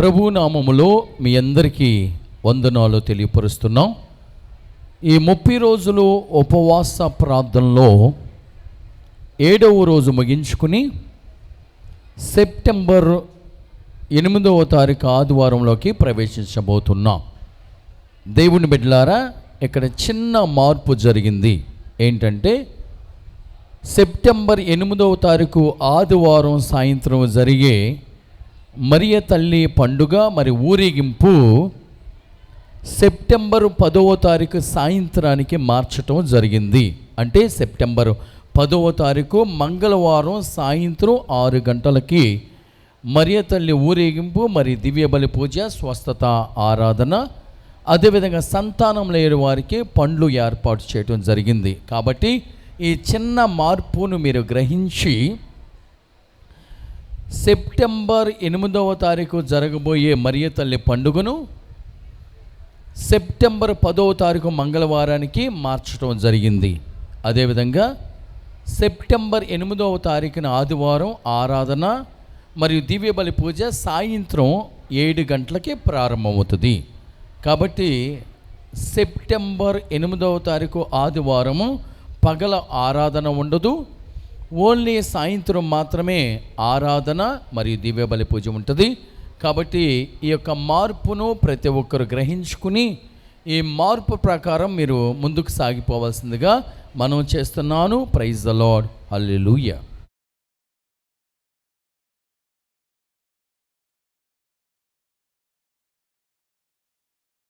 ప్రభు నామములో మీ అందరికీ వందనాలు తెలియపరుస్తున్నాం. ఈ ముప్పై రోజులు ఉపవాస ప్రార్థనలో ఏడవ రోజు ముగించుకుని సెప్టెంబర్ ఎనిమిదవ తారీఖు ఆదివారంలోకి ప్రవేశించబోతున్నాం. దేవుని బిడ్డలారా ఇక్కడ చిన్న మార్పు జరిగింది. ఏంటంటే సెప్టెంబర్ ఎనిమిదవ తారీఖు ఆదివారం సాయంత్రం జరిగే మరియ తల్లి పండుగ మరి ఊరేగింపు సెప్టెంబర్ పదవ తారీఖు సాయంత్రానికి మార్చటం జరిగింది. అంటే సెప్టెంబర్ పదవ తారీఖు మంగళవారం సాయంత్రం ఆరు గంటలకి మరియ తల్లి ఊరేగింపు మరి దివ్య బలి పూజ స్వస్థత ఆరాధన అదేవిధంగా సంతానం లేని వారికి పండ్లు ఏర్పాటు చేయడం జరిగింది. కాబట్టి ఈ చిన్న మార్పును మీరు గ్రహించి సెప్టెంబర్ ఎనిమిదవ తారీఖు జరగబోయే మరియ తల్లి పండుగను సెప్టెంబర్ పదవ తారీఖు మంగళవారానికి మార్చడం జరిగింది. అదేవిధంగా సెప్టెంబర్ ఎనిమిదవ తారీఖున ఆదివారం ఆరాధన మరియు దివ్య బలి పూజ సాయంత్రం ఏడు గంటలకి ప్రారంభమవుతుంది. కాబట్టి సెప్టెంబర్ ఎనిమిదవ తారీఖు ఆదివారము పగల ఆరాధన ఉండదు. ఓన్లీ సాయంత్రం మాత్రమే ఆరాధన మరియు దివ్యబలి పూజ ఉంటుంది. కాబట్టి ఈ యొక్క మార్పును ప్రతి ఒక్కరు గ్రహించుకుని ఈ మార్పు ప్రకారం మీరు ముందుకు సాగిపోవాల్సిందిగా మనం చేస్తున్నాను. Praise the lord hallelujah.